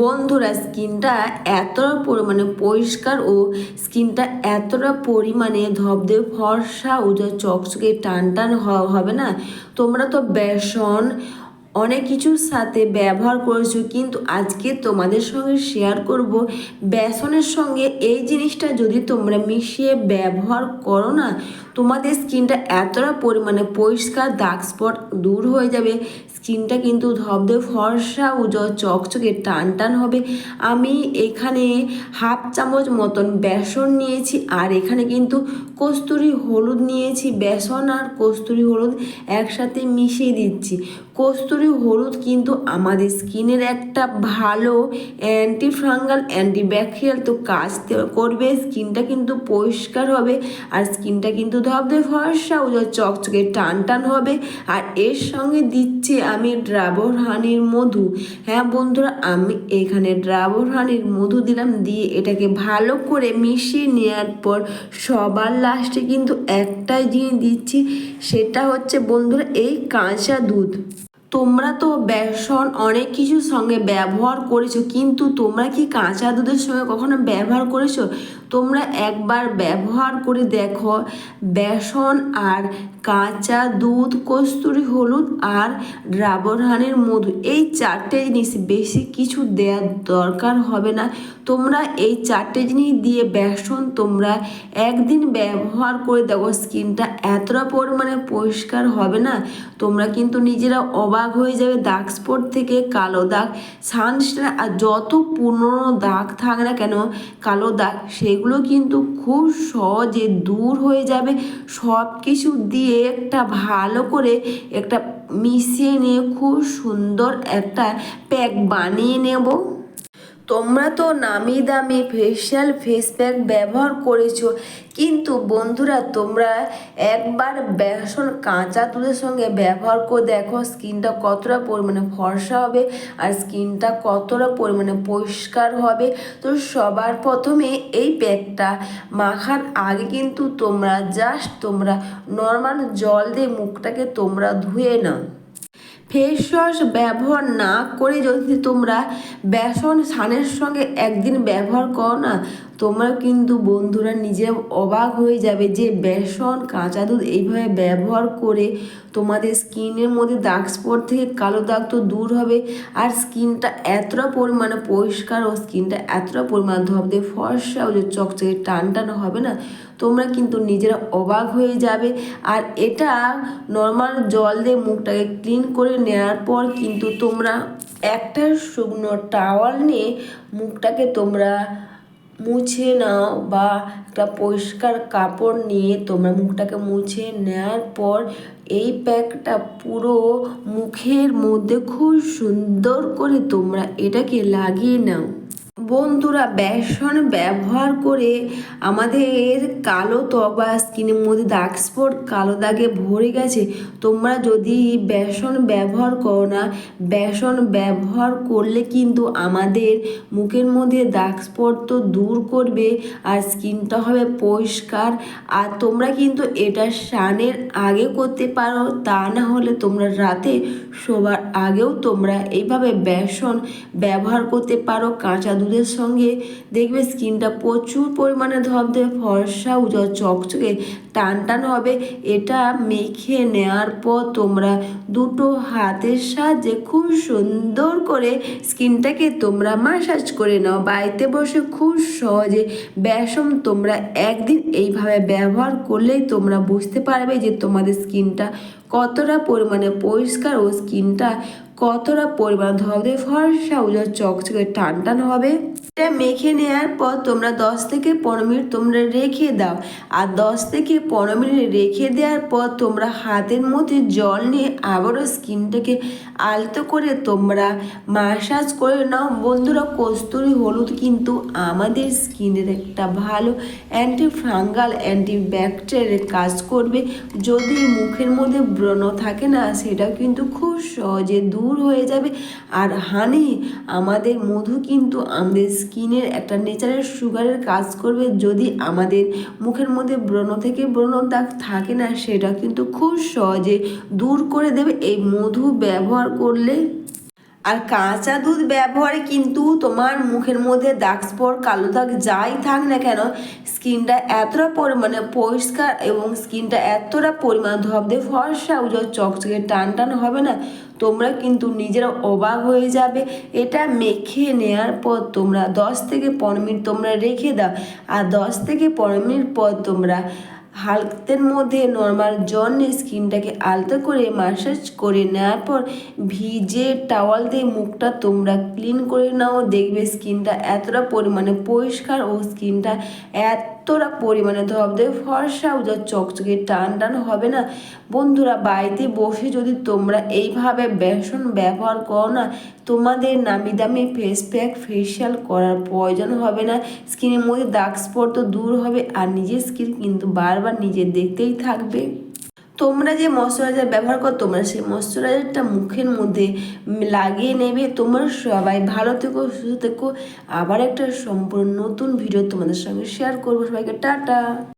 বন্ধুরা, স্কিনটা এতটা পরিমাণে পরিষ্কার ও স্কিনটা এতটা পরিমাণে ধবধবে ফর্সা ও যা চকচকে, টান টান হবে না? তোমরা তো বেসন, অনেক কিছুর সাথে ব্যবহার করেছ, কিন্তু আজকে তোমাদের সঙ্গে শেয়ার করব বেসনের সঙ্গে। এই জিনিসটা যদি তোমরা মিশিয়ে ব্যবহার করো না তোমাদের স্কিনটা এতটা পরিমাণে পরিষ্কার দাগ স্পট দূর হয়ে যাবে। স্কিনটা কিন্তু ধবধবে ফর্সা, উজ্জ্বল, চকচকে টান টান হবে। আমি এখানে হাফ চামচ মতন বেসন নিয়েছি, আর এখানে কিন্তু কস্তুরি হলুদ নিয়েছি। বেসন আর কস্তুরি হলুদ একসাথে মিশিয়ে দিচ্ছি। কস্তুরি হলুদ কিন্তু আমাদের স্কিনের একটা ভালো অ্যান্টি ফাঙ্গাল অ্যান্টিব্যাকটেরিয়াল তো কাজ করবে। স্কিনটা কিন্তু পরিষ্কার হবে, আর স্কিনটা কিন্তু ধবধবে ফর্সা উজ্জ্বল চকচকে টান টান হবে। আর এর সঙ্গে দিচ্ছি আমি ড্রাবর হানির মধু। হ্যাঁ বন্ধুরা, আমি এখানে ড্রাবর হানির মধু দিলাম, দিয়ে এটাকে ভালো করে মিশিয়ে নেওয়ার পর সবার লাস্টে কিন্তু একটাই জিনিস দিচ্ছি, সেটা হচ্ছে বন্ধুরা এই কাঁচা দুধ। তোমরা তো বেসন অনেক কিছুর সঙ্গে ব্যবহার করেছ, কিন্তু তোমরা কি কাঁচা দুধের সঙ্গে কখনো ব্যবহার করেছ? তোমরা একবার ব্যবহার করে দেখো, বেসন আর কাঁচা দুধ, কস্তুরি হলুদ আর রাবরহানের মধু। এই চারটে জিনিস বেশি কিছু দেওয়ার দরকার হবে না। তোমরা এই চারটে জিনিস দিয়ে বেসন তোমরা একদিন ব্যবহার করে দেখো, স্কিনটা এতটা পরিমাণে পরিষ্কার হবে না। তোমরা কিন্তু নিজেরা অবাক হয়ে যাবে, দাগ স্পট থেকে কালো দাগ সানস্ক্রিন আর যত পুরনো দাগ থাক না কেন, কালো দাগ সেগুলো কিন্তু খুব সহজে দূর হয়ে যাবে। সব কিছু দিয়ে একটা ভালো করে একটা মিশিয়ে নিয়ে খুব সুন্দর একটা প্যাক বানিয়ে নেব। তোমরা তো নামি দামি ফেসিয়াল ফেস প্যাক ব্যবহার করেছ, কিন্তু বন্ধুরা তোমরা একবার বেসন কাঁচা দুধের সঙ্গে ব্যবহার করে দেখো, স্কিনটা কতটা পরিমাণে ফর্সা হবে আর স্কিনটা কতটা পরিমাণে পরিষ্কার হবে। তো সবার প্রথমে এই প্যাকটা মাখার আগে কিন্তু তোমরা জাস্ট তোমরা নর্মাল জল দিয়ে মুখটাকে তোমরা ধুয়ে নাও। ফেস ওয়াশ ব্যবহার না করে যদি তোমরা বেসন সানের সঙ্গে একদিন ব্যবহার করো না তোমরা কিন্তু বন্ধুরা নিজে অবাক হয়ে যাবে যে বেসন, কাঁচা দুধ এইভাবে ব্যবহার করে তোমাদের স্কিনের মধ্যে দাগ স্পট থেকে কালো দাগ তো দূর হবে। আর স্কিনটা এতটা পরিমাণে পরিষ্কার ও স্কিনটা এতটা পরিমাণে ধবদে ফর্সা ও যে চকচকে টান টান হবে না, তোমরা কিন্তু নিজেরা অবাক হয়ে যাবে। আর এটা নর্মাল জল দিয়ে মুখটাকে ক্লিন করে নেওয়ার পর কিন্তু তোমরা একটা শুকনো টাওয়াল নিয়ে মুখটাকে তোমরা মুছে নাও বা একটা পরিষ্কার কাপড় নিয়ে তোমরা মুখটাকে মুছে নেওয়ার পর এই প্যাকটা পুরো মুখের মধ্যে খুব সুন্দর করে তোমরা এটাকে লাগিয়ে নাও। বন্ধুরা, বেসন ব্যবহার করে আমাদের কালো ত্বক বা স্কিনের মধ্যে দাগ স্পট কালো দাগে ভরে গেছে। তোমরা যদি বেসন ব্যবহার করো না, বেসন ব্যবহার করলে কিন্তু আমাদের মুখের মধ্যে দাগ স্পট তো দূর করবে আর স্কিনটা হবে পরিষ্কার। আর তোমরা কিন্তু এটা স্নানের আগে করতে পারো, তা না হলে তোমরা রাতে শোবার আগেও তোমরা এইভাবে বেসন ব্যবহার করতে পারো, কাঁচা দুধের সঙ্গে। দেখবে স্কিনটা প্রচুর পরিমাণে ধবধে ফর্সা, উজ্জ্বল, চকচকে টান টান হবে। এটা মেখে নেওয়ার পর তোমরা দুটো হাতের সাহায্যে খুব সুন্দর করে স্কিনটাকে তোমরা মাসাজ করে নাও। বাড়িতে বসে খুব সহজে বেসম তোমরা একদিন এইভাবে ব্যবহার করলেই তোমরা বুঝতে পারবে যে তোমাদের স্কিনটা কতটা পরিমাণে পরিষ্কার ও স্কিনটা কতটা পরিমাণ ধবধে ফর্সা উজ্জ্বল চকচকে টান টান হবে? এটা মেখে নেওয়ার পর তোমরা দশ থেকে পনেরো মিনিট তোমরা রেখে দাও। আর দশ থেকে পনেরো মিনিট রেখে দেওয়ার পর তোমরা হাতের মধ্যে জল নিয়ে আবারও স্কিনটাকে আলতো করে তোমরা মাসাজ করে নাও। বন্ধুরা, কস্তুরি হলুদ কিন্তু আমাদের স্কিনের একটা ভালো অ্যান্টি ফাঙ্গাল অ্যান্টি ব্যাকটেরিয়ার কাজ করবে। যদি মুখের মধ্যে ব্রণ থাকে না, সেটাও কিন্তু খুব সহজে দূর হয়ে যাবে। আর হানি আমাদের মধু কিন্তু আমাদের স্কিনের একটা নেচারের সুগারের কাজ করবে। যদি আমাদের মুখের মধ্যে ব্রণ থেকে ব্রণ দাগ থাকে না, সেটা কিন্তু খুব সহজে দূর করে দেবে। এই মধু ব্যবহার করলে আর কাঁচা দুধ ব্যবহারে কিন্তু তোমার মুখের মধ্যে দাগ স্পট কালো দাগ যাই থাক না কেন, স্কিনটা এতটা পরিমাণে পরিষ্কার এবং স্কিনটা এতটা পরিমাণ ধবদে ফর্সা উজ্জ্বল চকচকে টান টান হবে না, তোমরা কিন্তু নিজেরা অবাক হয়ে যাবে। এটা মেখে নেওয়ার পর তোমরা দশ থেকে পনেরো মিনিট তোমরা রেখে দাও, আর দশ থেকে পনেরো মিনিট পর তোমরা হালকের মধ্যে নর্মাল জন্য স্কিনটাকে আলতা করে মাসাজ করে নেওয়ার পর ভিজে টাওয়াল দিয়ে মুখটা তোমরা ক্লিন করে নাও। দেখবে স্কিনটা এতটা পরিমাণে পরিষ্কার ও স্কিনটা এতটা পরিমাণে তো হবে ফর্সা যা চকচকে টান টান হবে না। বন্ধুরা, বাড়িতে বসে যদি তোমরা এইভাবে বেসন ব্যবহার করো না, তোমাদের নামি দামি ফেস প্যাক ফেসিয়াল করার প্রয়োজন হবে না। স্কিনের মধ্যে দাগ স্পট তো দূর হবে, আর নিজের স্কিন কিন্তু বারবার নিজের দেখতেই থাকবে। তোমরা যে ময়শ্চারাইজার ব্যবহার করো, তোমরা সেই ময়শ্চারাইজারটা মুখের মধ্যে লাগিয়ে নেবে। তোমরা সবাই ভালো থেকো, সুস্থ থেকো। আবার একটা সম্পূর্ণ নতুন ভিডিও তোমাদের সঙ্গে শেয়ার করব। সবাইকে টাটা!